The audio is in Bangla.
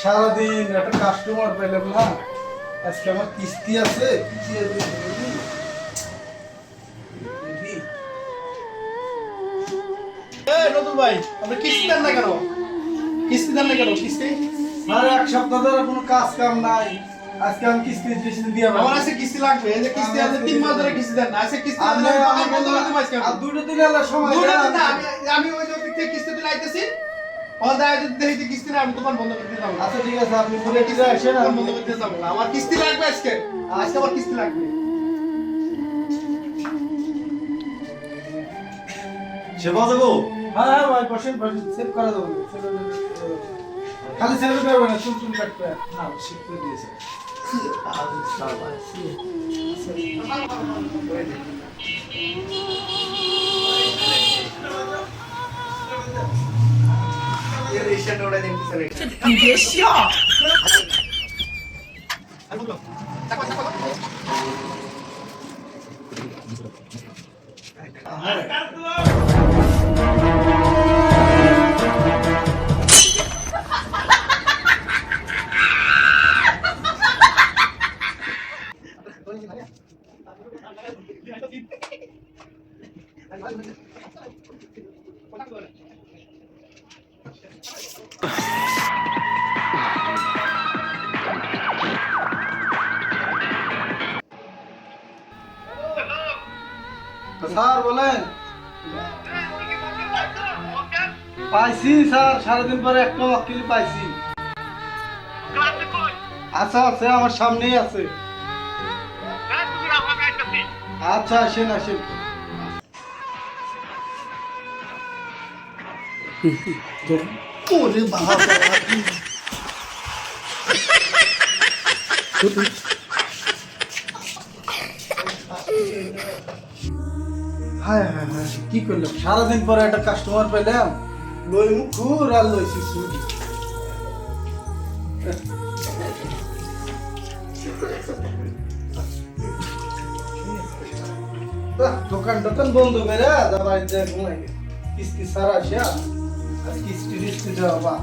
সারাদিন একটা কাস্টমার পেলাম না আজকে আমার কিস্তি আছে কি দিয়ে দেব বুঝলি? বুঝলি? এই নতুন ভাই আপনি কিস্তি দেন না কেন? কিস্তি দেন না কেন কিস্তি? আরে এক সপ্তাহ ধরে কোনো কাজ কাম নাই। আজকে আমি কিস্তি কিস্তি দিয়ে আমার আছে কিস্তি লাগবে এই যে কিস্তি আছে তিন মাস ধরে কিস্তি দেন না আছে কিস্তি আমি বন্ধ করে দেবো আজকে। আর দুটো দিন সময় দুটো না, আমি ওই দিক থেকে কিস্তি দিলে আইতেছি। দেখা যদি দেখি যে কিস্তি আমি দোকান বন্ধ করে যাব আচ্ছা ঠিক আছে আপনি ঘুরে ফিরে আসেন আমি বন্ধ করে দিয়ে না। আমার কিস্তি লাগবে আজকে আজকে আমার কিস্তি লাগবে সেবা দেবো হ্যাঁ ভাই বসেন সেভ করে দেবো খালি সেভ 先生，你别笑。你别笑。স্যার বলেন। পাইছি স্যার সারাদিন পরে একটা ওয়াকিল পাইছি। আচ্ছা আছে আমার সামনেই আছে। আচ্ছা আসেন আসেন। ওরে বাবা। হ্যাঁ হ্যাঁ হ্যাঁ কি করলাম? সারাদিন পরে একটা কাস্টমার পেলাম লই মুখ ঘুর আর ছুরি বাহ, দোকান টোকান বন্ধ করে যা বাড়িতে ঘুমাই কিস্তি সারা আসিয়া আর কিস্তি টিস্তি দেওয়া বা